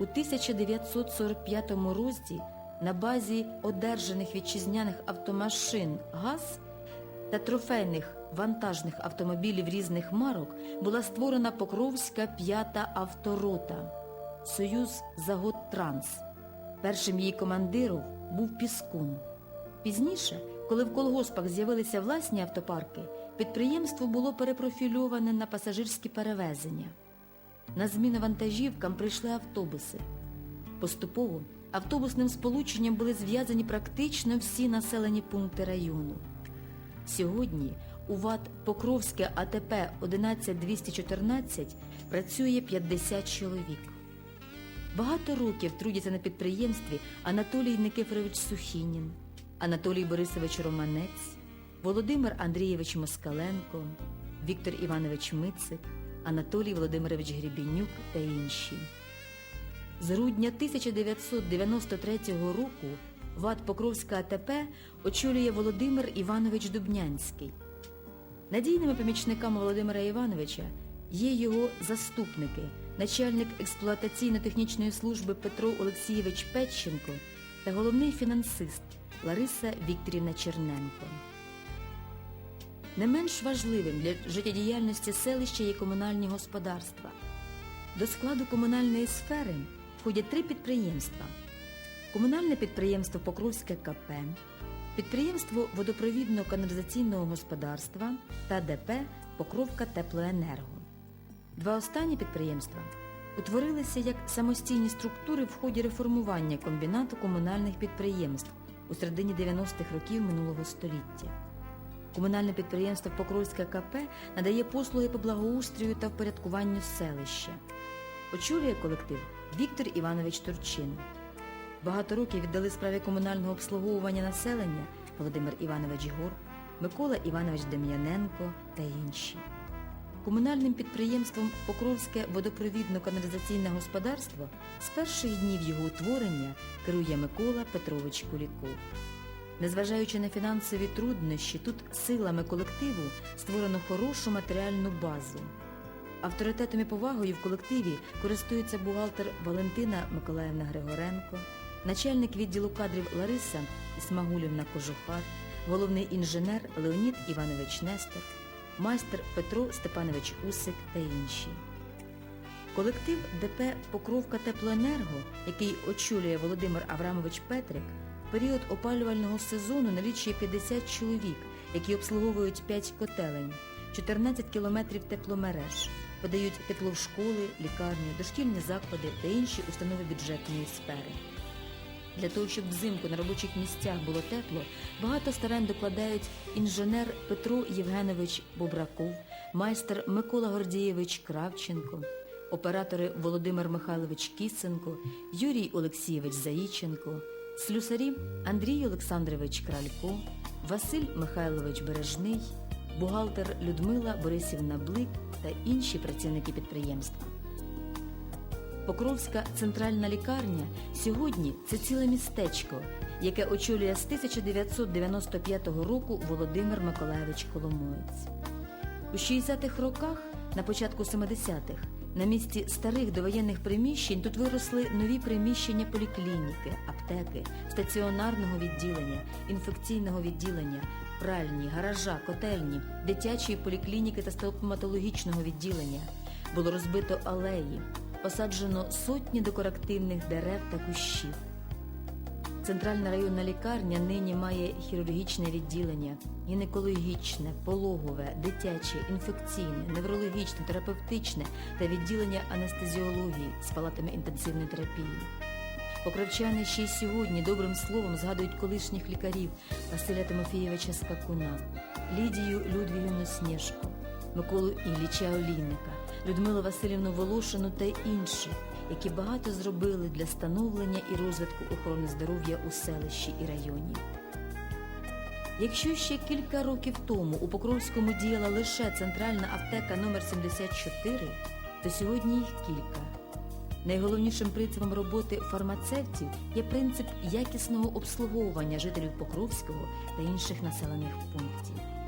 У 1945 році на базі одержаних вітчизняних автомашин ГАЗ та трофейних вантажних автомобілів різних марок була створена Покровська п'ята авторота Союз Загод Транс. Першим її командиром був Піскун. Пізніше, коли в колгоспах з'явилися власні автопарки, підприємство було перепрофільоване на пасажирські перевезення. На зміну вантажівкам прийшли автобуси. Поступово автобусним сполученням були зв'язані практично всі населені пункти району. Сьогодні у ВАТ Покровське АТП 11214 працює 50 чоловік. Багато років трудяться на підприємстві Анатолій Никифорович Сухінін, Анатолій Борисович Романець, Володимир Андрійович Москаленко, Віктор Іванович Мицик, Анатолій Володимирович Гребінюк та інші. З грудня 1993 року ВАТ Покровська АТП очолює Володимир Іванович Дубнянський. Надійними помічниками Володимира Івановича є його заступники, начальник експлуатаційно-технічної служби Петро Олексійович Петченко та головний фінансист Лариса Вікторівна Черненко. Не менш важливим для життєдіяльності селища є комунальні господарства. До складу комунальної сфери входять три підприємства: комунальне підприємство Покровське КП, підприємство водопровідно-каналізаційного господарства та ДП Покровка Теплоенерго. Два останні підприємства утворилися як самостійні структури в ході реформування комбінату комунальних підприємств у середині 90-х років минулого століття. Комунальне підприємство Покровське КП надає послуги по благоустрою та впорядкуванню селища. Очолює колектив Віктор Іванович Турчин. Багато років віддали справі комунального обслуговування населення Володимир Іванович Гор, Микола Іванович Дем'яненко та інші. Комунальним підприємством Покровське водопровідно-каналізаційне господарство з перших днів його утворення керує Микола Петрович Куліков. Незважаючи на фінансові труднощі, тут силами колективу створено хорошу матеріальну базу. Авторитетом і повагою в колективі користується бухгалтер Валентина Миколаївна Григоренко, начальник відділу кадрів Лариса Ісмагулівна Кожухар, головний інженер Леонід Іванович Нестор, майстер Петро Степанович Усик та інші. Колектив ДП Покровка Теплоенерго, який очолює Володимир Аврамович Петрик, період опалювального сезону налічує 50 чоловік, які обслуговують 5 котелень, 14 кілометрів тепломереж, подають тепло в школи, лікарні, дошкільні заклади та інші установи бюджетної сфери. Для того, щоб взимку на робочих місцях було тепло, багато старань докладають інженер Петро Євгенович Бобраков, майстер Микола Гордієвич Кравченко, оператори Володимир Михайлович Кісенко, Юрій Олексійович Заїченко, слюсарі Андрій Олександрович Кралько, Василь Михайлович Бережний, бухгалтер Людмила Борисівна Блик та інші працівники підприємства. Покровська центральна лікарня сьогодні це ціле містечко, яке очолює з 1995 року Володимир Миколаєвич Коломоєць. У 60-х роках, на початку 70-х, на місці старих довоєнних приміщень тут виросли нові приміщення поліклініки, аптеки, стаціонарного відділення, інфекційного відділення, пральні, гаража, котельні, дитячої поліклініки та стоматологічного відділення. Було розбито алеї, посаджено сотні декоративних дерев та кущів. Центральна районна лікарня нині має хірургічне відділення, гінекологічне, пологове, дитяче, інфекційне, неврологічне, терапевтичне та відділення анестезіології з палатами інтенсивної терапії. Покровчани ще й сьогодні добрим словом згадують колишніх лікарів Василя Тимофійовича Скакуна, Лідію Людвігівну Снєжку, Миколу Ілліча Олійника, Людмилу Васильівну Волошину та інших, які багато зробили для становлення і розвитку охорони здоров'я у селищі і районі. Якщо ще кілька років тому у Покровському діяла лише центральна аптека номер 74, то сьогодні їх кілька. Найголовнішим принципом роботи фармацевтів є принцип якісного обслуговування жителів Покровського та інших населених пунктів.